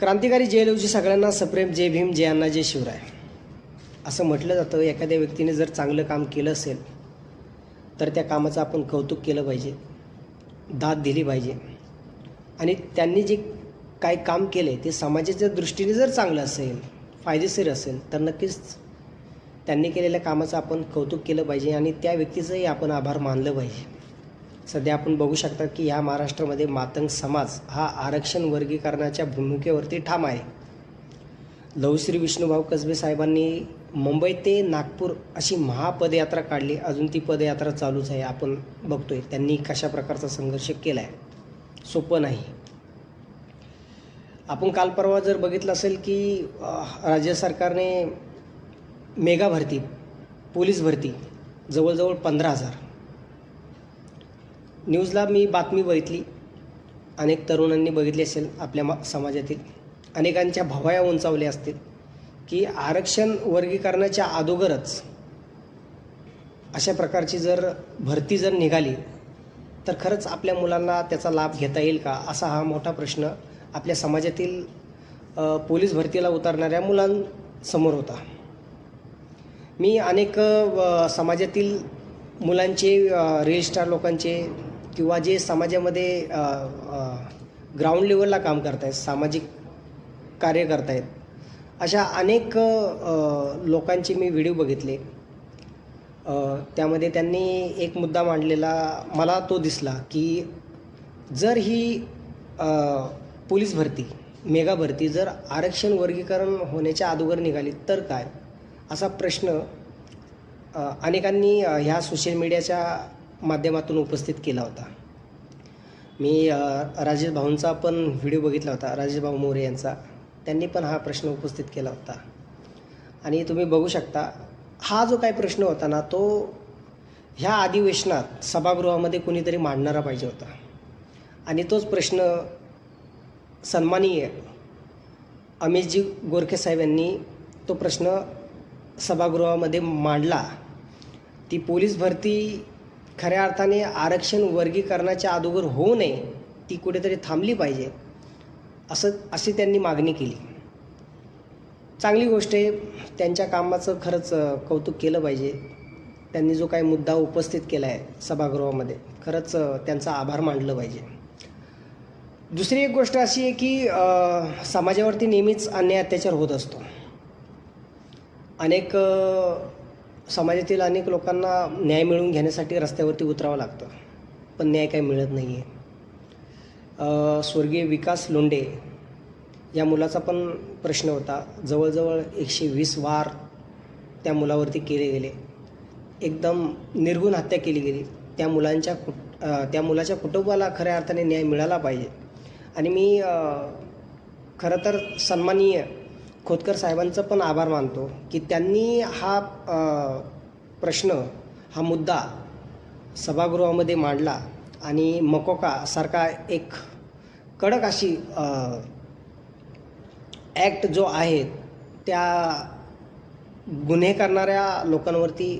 क्रांतिकारी जय लवजी सगळ्यांना सप्रेम जय भीम जय अण्णा जय शिवराय. असं म्हटलं जातं एखाद्या व्यक्तीने जर चांगलं काम केलं असेल तर त्या कामाचं आपण कौतुक केलं पाहिजे दाद दिली पाहिजे. आणि त्यांनी जे काय काम केले ते समाजाच्या दृष्टीने जर चांगलं असेल फायदेशीर असेल तर नक्कीच त्यांनी केलेल्या कामाचं आपण कौतुक केलं पाहिजे आणि त्या व्यक्तीचंही आपण आभार मानलं पाहिजे. सध्या आपण बघू शकता की ह्या महाराष्ट्रामध्ये मातंग समाज हा आरक्षण वर्गीकरणाच्या भूमिकेवरती ठाम आहे. लवश्री विष्णुभाऊ कसबे साहेबांनी मुंबई ते नागपूर अशी महापदयात्रा काढली. अजून ती पदयात्रा चालूच आहे आपण बघतोय. त्यांनी कशा प्रकारचा संघर्ष केला आहे सोपं नाही. आपण काल परवा जर बघितलं असेल की राज्य सरकारने मेगा भरती पोलीस भरती जवळजवळ पंधरा हजार. न्यूजला मी बातमी बघितली. अनेक तरुणांनी बघितली असेल आपल्या मा समाजातील. अनेकांच्या भवाया उंचावल्या असतील. की आरक्षण वर्गीकरणाच्या अगोदरच अशा प्रकारची जर भरती जर निघाली तर खरंच आपल्या मुलांना त्याचा लाभ घेता येईल का? असा हा मोठा प्रश्न आपल्या समाजातील पोलीस भरतीला उतरणाऱ्या मुलांसमोर होता. मी अनेक समाजातील मुलांचे रील स्टार लोकांचे किंवा जे समाजामध्ये ग्राउंड लेवलला काम करत आहेत सामाजिक कार्य करतायत अशा अनेक लोकांचे मी व्हिडिओ बघितले. त्यामध्ये त्यांनी एक मुद्दा मांडलेला मला तो दिसला की जर ही पोलीस भरती मेगा भरती जर आरक्षण वर्गीकरण होण्याच्या अगोदर निघाली तर काय? असा प्रश्न अनेकांनी ह्या सोशल मीडियाच्या माध्यमातून उपस्थित केला होता. मी राजेश भाऊंचा पण व्हिडिओ बघितला होता राजेश भाऊ मोरे यांचा. त्यांनी पण हा प्रश्न उपस्थित केला होता. आणि तुम्ही बघू शकता हा जो काही प्रश्न होता ना तो ह्या अधिवेशनात सभागृहामध्ये कुणीतरी मांडणारा पाहिजे होता. आणि तोच प्रश्न सन्माननीय अमितजी गोरखे साहेब यांनी तो प्रश्न सभागृहामध्ये मांडला. ती पोलीस भरती खऱ्या अर्थाने आरक्षण वर्गीकरणाच्या अगोदर होऊ नये ती कुठेतरी थांबली पाहिजे असं अशी त्यांनी मागणी केली. चांगली गोष्ट आहे त्यांच्या कामाचं खरंच कौतुक केलं पाहिजे. त्यांनी जो काही मुद्दा उपस्थित केला आहे सभागृहामध्ये खरंच त्यांचा आभार मानलं पाहिजे. दुसरी एक गोष्ट अशी आहे की समाजावरती नेहमीच अन्याय अत्याचार होत असतो. अनेक समाजातील अनेक लोकांना न्याय मिळवून घेण्यासाठी रस्त्यावरती उतरावं लागतं. पण न्याय काही मिळत नाही आहे स्वर्गीय विकास लोंडे या मुलाचा पण प्रश्न होता. जवळजवळ एकशे वीस वार त्या मुलावरती केले गेले. एकदम निर्गुण हत्या केली गेली. त्या मुलांच्या कुट त्या मुलाच्या कुटुंबाला खऱ्या अर्थाने न्याय मिळाला पाहिजे. आणि मी खरं तर सन्माननीय खोतकर साहेबांचं पण आभार मानतो की त्यांनी हा प्रश्न हा मुद्दा सभागृहामध्ये मांडला आणि मकोका सारखा एक कडक अशी ॲक्ट जो आहे त्या गुन्हे करणाऱ्या लोकांवरती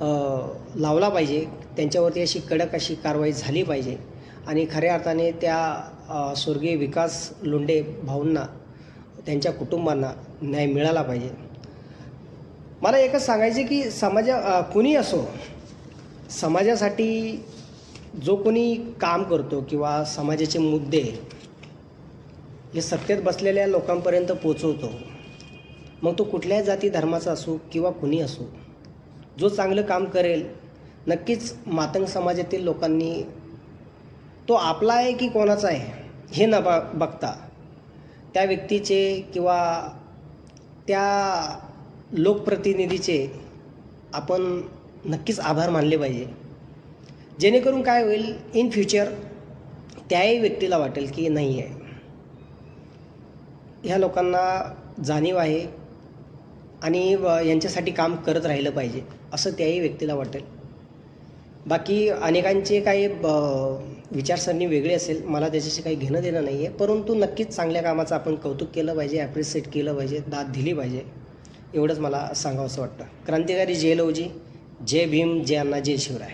लावला पाहिजे. त्यांच्यावरती अशी कडक अशी कारवाई झाली पाहिजे. आणि खऱ्या अर्थाने त्या स्वर्गीय विकास लोंडे भाऊंना त्यांच्या कुटुंबांना न्याय मिळाला पाहिजे. मला एकच सांगायचे की समाजा कुणी असो समाजासाठी जो कोणी काम करतो किंवा समाजाचे मुद्दे हे सत्तेत बसलेल्या लोकांपर्यंत पोचवतो मग तो कुठल्याही जाती धर्माचा असो किंवा कुणी असो जो चांगलं काम करेल नक्कीच मातंग समाजातील लोकांनी तो आपला आहे की कोणाचा आहे हे न ब बघता त्या व्यक्तीचे किंवा त्या लोकप्रतिनिधीचे आपण नक्कीच आभार मानले पाहिजे. जेणेकरून काय होईल इन फ्युचर त्याही व्यक्तीला वाटेल की नाही आहे. ह्या लोकांना जाणीव आहे आणि व यांच्यासाठी काम करत राहिलं पाहिजे असं त्याही व्यक्तीला वाटेल. बाकी अनेकांचे काही ब- विचारसरणी वेगळी असेल मला त्याच्याशी काही घेणं देणं नाही आहे परंतु नक्कीच चांगल्या कामाचं आपण कौतुक केलं पाहिजे ॲप्रिशिएट केलं पाहिजे दाद दिली पाहिजे एवढंच मला सांगावंसं वाटतं. क्रांतिकारी जय लवजी जय भीम जय अण्णा जय शिवराय.